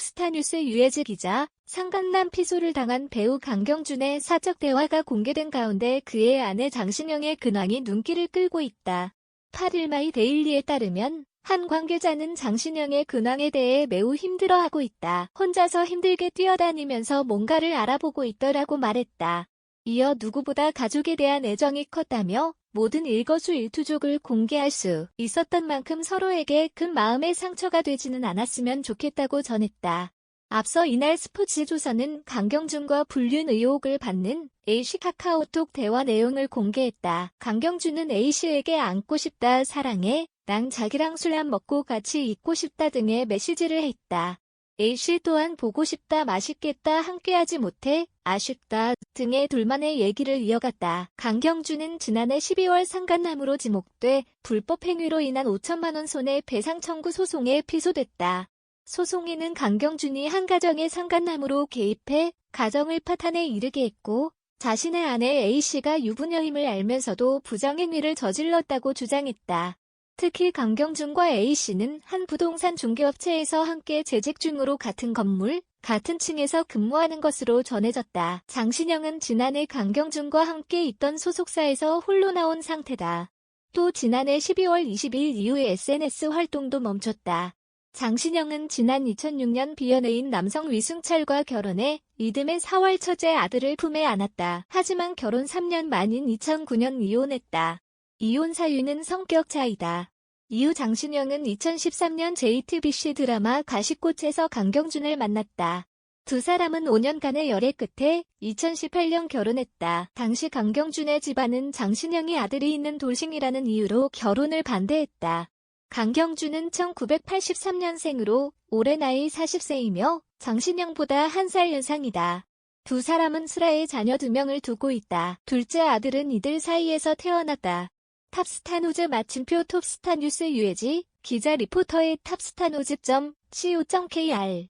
톱스타뉴스 유해즈 기자, 상간남 피소를 당한 배우 강경준의 사적 대화가 공개된 가운데 그의 아내 장신영의 근황이 눈길을 끌고 있다. 8일 마이 데일리에 따르면 한 관계자는 장신영의 근황에 대해 매우 힘들어하고 있다. 혼자서 힘들게 뛰어다니면서 뭔가를 알아보고 있더라고 말했다. 이어 누구보다 가족에 대한 애정이 컸다며 모든 일거수일투족을 공개할 수 있었던 만큼 서로에게 큰 마음의 상처가 되지는 않았으면 좋겠다고 전했다. 앞서 이날 스포츠조선은 강경준과 불륜 의혹을 받는 A씨 카카오톡 대화 내용을 공개했다. 강경준은 A씨에게 안고 싶다, 사랑해, 난 자기랑 술 안 먹고 같이 있고 싶다 등의 메시지를 했다. A씨 또한 보고 싶다, 맛있겠다, 함께하지 못해, 아쉽다 등의 둘만의 얘기를 이어갔다. 강경준은 지난해 12월 상간남으로 지목돼 불법 행위로 인한 5천만 원 손해 배상 청구 소송에 피소됐다. 소송인은 강경준이 한 가정의 상간남으로 개입해 가정을 파탄에 이르게 했고 자신의 아내 A씨가 유부녀임을 알면서도 부정행위를 저질렀다고 주장했다. 특히 강경준과 A씨는 한 부동산 중개업체에서 함께 재직 중으로 같은 건물, 같은 층에서 근무하는 것으로 전해졌다. 장신영은 지난해 강경준과 함께 있던 소속사에서 홀로 나온 상태다. 또 지난해 12월 20일 이후에 SNS 활동도 멈췄다. 장신영은 지난 2006년 비연예인 남성 위승철과 결혼해 이듬해 4월 첫째 아들을 품에 안았다. 하지만 결혼 3년 만인 2009년 이혼했다. 이혼 사유는 성격 차이다. 이후 장신영은 2013년 JTBC 드라마 가시꽃에서 강경준을 만났다. 두 사람은 5년간의 열애 끝에 2018년 결혼했다. 당시 강경준의 집안은 장신영이 아들이 있는 돌싱이라는 이유로 결혼을 반대했다. 강경준은 1983년생으로 올해 나이 40세이며 장신영보다 한 살 연상이다. 두 사람은 슬아의 자녀 두 명을 두고 있다. 둘째 아들은 이들 사이에서 태어났다. 탑스타 노즈 마침표 톱스타 뉴스 유해지 기자 리포터의 탑스타노즈.co.kr